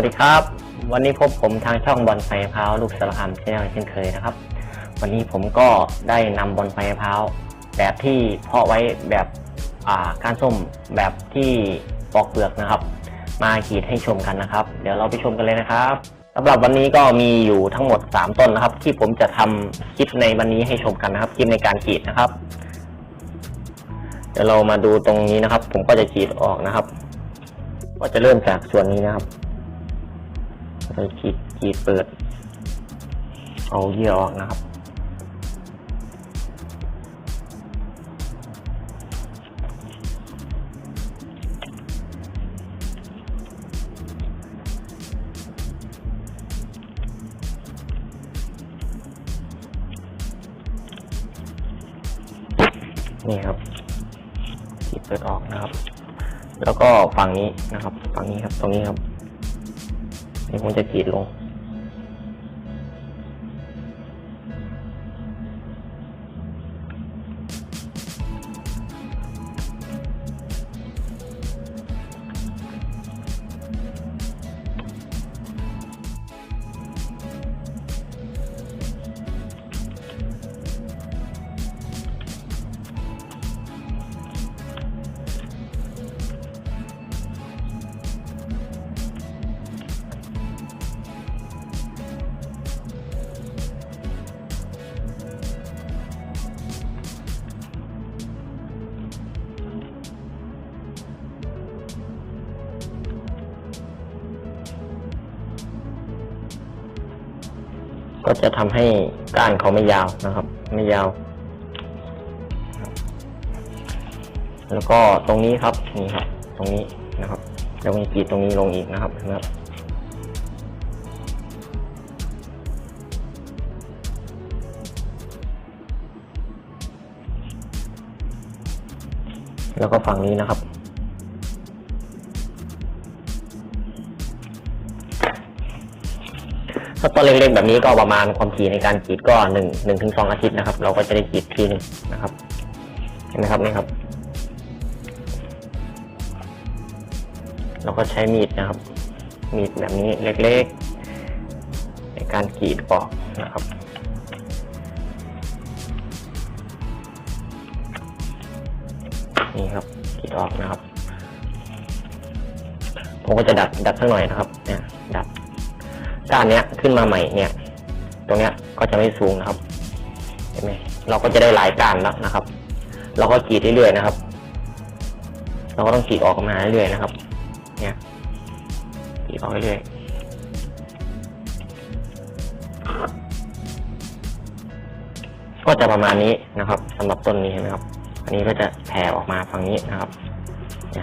วัสดีครับ วันนี้พบผมทางช่องบอลไฟพร้าวลูกสารคามเช่นเช่นเคยนะครับ วันนี้ผมก็ได้นำบอลไฟพร้าวแบบที่เพาะไว้แบบอ่าการส้มแบบที่ปอกเปลือกนะครับ มากรีดให้ชมกันนะครับ เดี๋ยวเราไปชมกันเลยนะครับสำหรับวันนี้ก็มีอยู่ทั้งหมด 3 ต้นนะครับ ที่ผมจะทำคลิปในวันนี้ให้ชมกันนะครับคลิปในการกรีดนะครับ เดี๋ยวเรามาดูตรงนี้นะครับ ผมก็จะกรีดออกนะครับ ก็จะเริ่มจากส่วนนี้นะครับ เรากรีดกรีดเปิด เอาเยื่อออกนะครับ นี่ครับกรีดเปิดออกนะครับ แล้วก็ฝั่งนี้นะครับ ฝั่งนี้ครับ ตรงนี้ครับ นี่ผมจะกรีดลง ก็จะทำให้ก้านเขาไม่ยาวนะครับ ไม่ยาว แล้วก็ตรงนี้ครับนี่ครับ ตรงนี้นะครับแล้วมีกรีดตรงนี้ลงอีกนะครับนะครับแล้วก็ฝั่งนี้นะครับ ต้นเล็กๆแบบนี้ก็ประมาณความถี่ในการกรีดก็หนึ่งหนึ่งถึงสองอาทิตย์นะครับ เราก็จะได้กรีดทีหนึงนะครับเห็นไหมครับนี่ครับ เราก็ใช้มีดนะครับ มีดแบบนี้เล็กๆ ในการกรีดออกนะครับนี่ครับกรีดออกนะครับ ผมก็จะดัดดัดสักหน่อยนะครับ เนี่ยดัด ก้านเนี้ยขึ้นมาใหม่เนี่ย ตรงเนี้ยก็จะไม่สูงนะครับ เห็นไหมเราก็จะได้หลายก้านแล้วนะครับ เราก็กรีดเรื่อยๆนะครับ เราก็ต้องกรีดออกมาเรื่อยๆนะครับ เนี่ยกรีดออกเรื่อยๆก็จะประมาณนี้นะครับสำหรับต้นนี้เห็นไหมครับ อันนี้ก็จะแผ่ออกมาฝั่งนี้นะครับ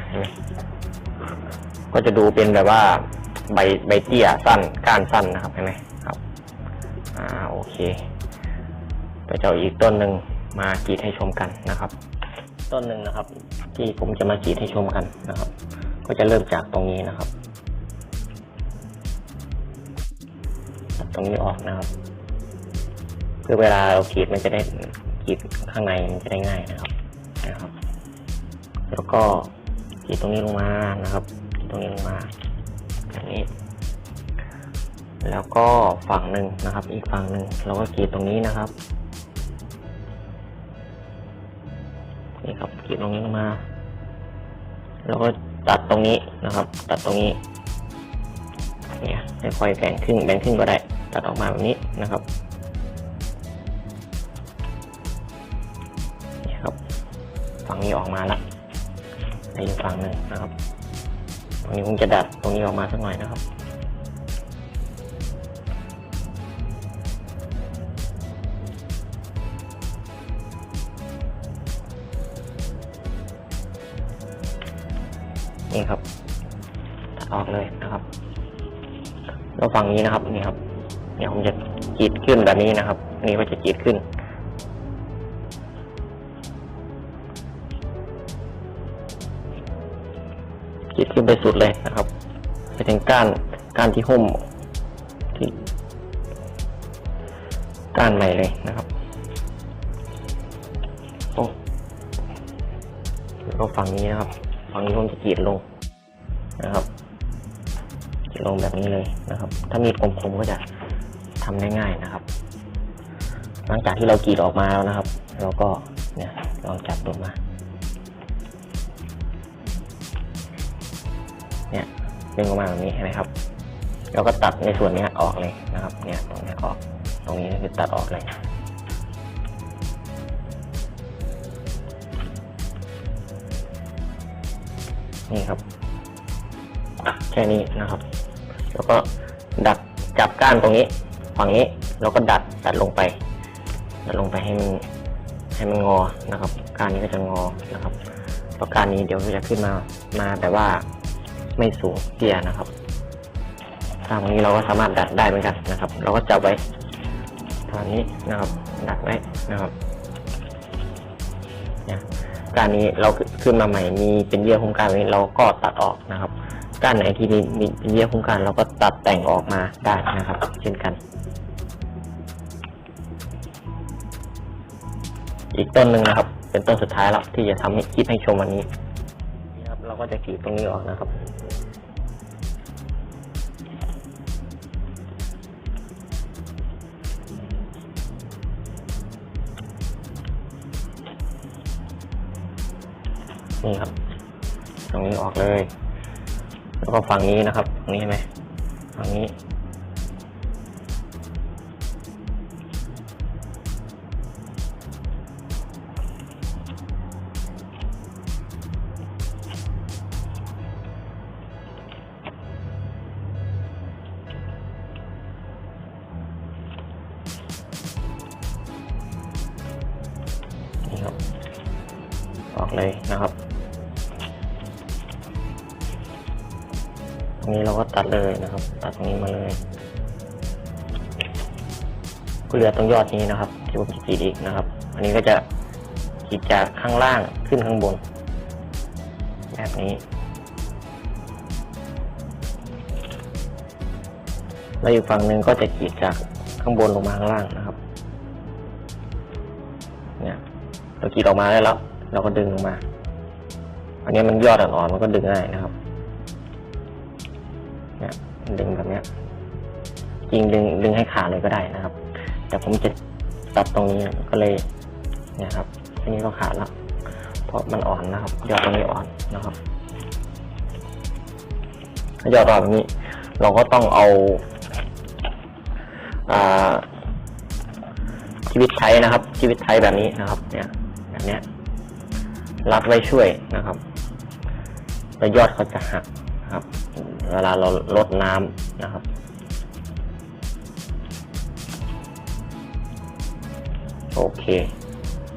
เห็นไหมก็จะดูเป็นแบบว่า ใบใบเตี้ยสั้นก้านสั้นนะครับเห็นไหมครับอ่าโอเคไปเจาอีกต้นหนึ่งมากรีดให้ชมกันนะครับ ต้นหนึ่งนะครับ ที่ผมจะมากรีดให้ชมกันนะครับ ก็จะเริ่มจากตรงนี้นะครับตัดตรงนี้ออกนะครับเพื่อเวลาเรากรีดมันจะได้กรีดข้างในมันจะได้ง่ายนะครับนะครับ แล้วก็กรีดตรงนี้ลงมานะครับกรีดตรงนี้ลงมาางนี้ แล้วก็ฝั่งหนึ่งนะครับ อีกฝั่งหนึ่งเราก็กรีดตรงนี้นะครับนี่ครับกรีดตรงนี้ลงมา แล้วก็ตัดตรงนี้นะครับ ตัดตรงนี้เนี่ยค่อยแบ่งครึ่งแบ่งครึ่งก็ได้ ตัดออกมาแบบนี้นะครับนี่ครับ ฝั่งนี้ออกมาแล้วในอีกฝั่งหนึ่งนะครับ ตรงนี้ผมจะดัดตรงนี้ออกมาสักหน่อยนะครับ นี่ครับออกเลยนะครับแล้วฝั่งนี้นะครับนี่ครับเนี่ยผมจะกรีดขึ้นแบบนี้นะครับนนี้ก็จะกรีดขึ้น กรีดขึ้นไปสุดเลยนะครับ ไปถึงก้านก้านที่หุ้มที่ก้านใหม่เลยนะครับโอ้แล้วก็ฝั่งนี้นะครับ ฝั่งนี้ผมจะกรีดลงนะครับขีดลงแบบนี้เลยนะครับ ถ้ามีดคมๆก็จะทำได้ง่ายนะครับ หลังจากที่เรากรีดออกมาแล้วนะครับ เราก็เนี่ยลองจับดูมา เนี่ยดึงออกมาแบบนี้เห็นไหมครับเราก็ตัดในส่วนนี้ออกเลยนะครับ เนี่ยตรงนี้ออก ตรงนี้คือตัดออกเลยนี่ครับ แค่นี้นะครับ แล้วก็ดัดจับก้านตรงนี้ ฝั่งนี้แล้วก็ดัดดัดลงไป ดัดลงไปให้มันให้มันงอนะครับก้านนี้ก็จะงอนะครับแล้วก้านนี้เดี๋ยวจะขึ้นมามาแต่ว่า ไม่สูงเตี้ยนะครับทางนี้เราก็สามารถดัดได้เหมือนกันนะครับ เราก็จับไว้ทางนี้นะครับ ดัดไว้นะครับการนี้เราขึ้นมาใหม่มีเป็นเยื่อหุ้มการไว้เราก็ตัดออกนะครับก้านไหนที่มีมีเป็นเยื่อหุ้มการเราก็ตัดแต่งออกมาได้นะครับ เช่นกัน อีกต้นหนึ่งนะครับ เป็นต้นสุดท้ายแล้วที่จะทำให้คลิปให้ชมวันนี้ เราก็จะกรีดตรงนี้ออกนะครับ นี่ครับ ตรงนี้ออกเลย แล้วก็ฝั่งนี้นะครับฝั่งนี้ไหมฝั่งนี้ ครับ ออกเลยนะครับตรงนี้เราก็ตัดเลยนะครับ ตัดตรงนี้มาเลยก็เหลือตรงยอดนี้นะครับ ที่ผมจะกรีดอีกนะครับ อันนี้ก็จะกรีดจากข้างล่างขึ้นข้างบน แบบนี้ แล้วอีกฝั่งหนึ่งก็จะกรีดจากข้างบนลงมาข้างล่างนะครับ เรากรีดออกมาได้แล้วเราก็ดึงลงมา อันนี้มันยอดอ่อนๆมันก็ดึงง่ายนะครับเนี่ยดึงแบบเนี้ยจริงดึงดึงให้ขาดเลยก็ได้นะครับ แต่ผมจะตัดตรงนี้ก็เลยเนี่ยครับอันนี้ก็ขาดแล้วเพราะมันอ่อนนะครับ ยอดตรงนี้อ่อนนะครับถ้ายอดอ่อนแบบนี้ เราก็ต้องเอาอาชีวิตไทยนะครับ ชีวิตไทยแบบนี้นะครับ เนี่ย เนี้ยรัดไว้ช่วยนะครับแล้วยอดเขาจะหักครับ เวลาเราลดน้ำนะครับโอเค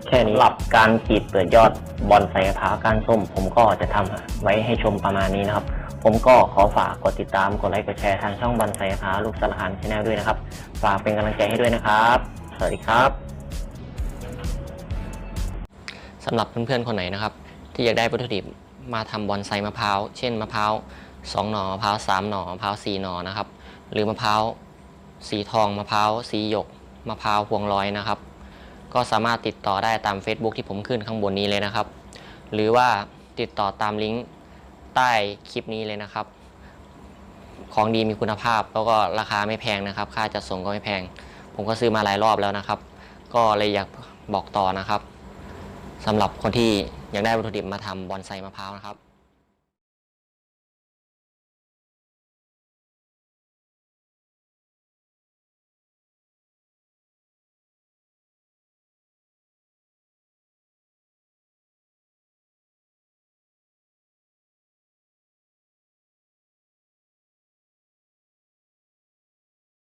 แค่นี้หรับการกรีดเปลือกยอดบอนไซมะพร้ากานส้ม ผมก็จะทำไว้ให้ชมประมาณนี้นะครับ ผมก็ขอฝากกดติดตามกดไลค์กดแชร์ทางช่องบอนไซมะพร้าลูกสารหานชาแนลด้วยนะครับ ฝากเป็นกำลังใจให้ด้วยนะครับ สวัสดีครับ สำหรับเพื่อนๆคนไหนนะครับ ที่อยากได้วัตถุดิบมาทำบอนไซมะพร้าว เช่นมะพร้าวสองหน่อมะพร้าวสามหน่อมะพร้าวสี่หน่อนะครับ หรือมะพร้าวสีทองมะพร้าวสีหยกมะพร้าวพวงลอยนะครับ ก็สามารถติดต่อได้ตาม Facebook ที่ผมขึ้นข้างบนนี้เลยนะครับ หรือว่าติดต่อตามลิงก์ใต้คลิปนี้เลยนะครับ ของดีมีคุณภาพแล้วก็ราคาไม่แพงนะครับ ค่าจัดส่งก็ไม่แพง ผมก็ซื้อมาหลายรอบแล้วนะครับ ก็เลยอยากบอกต่อนะครับ สำหรับคนที่อยากได้วัตถุดิบมาทำบอนไซมะพร้าวนะครับ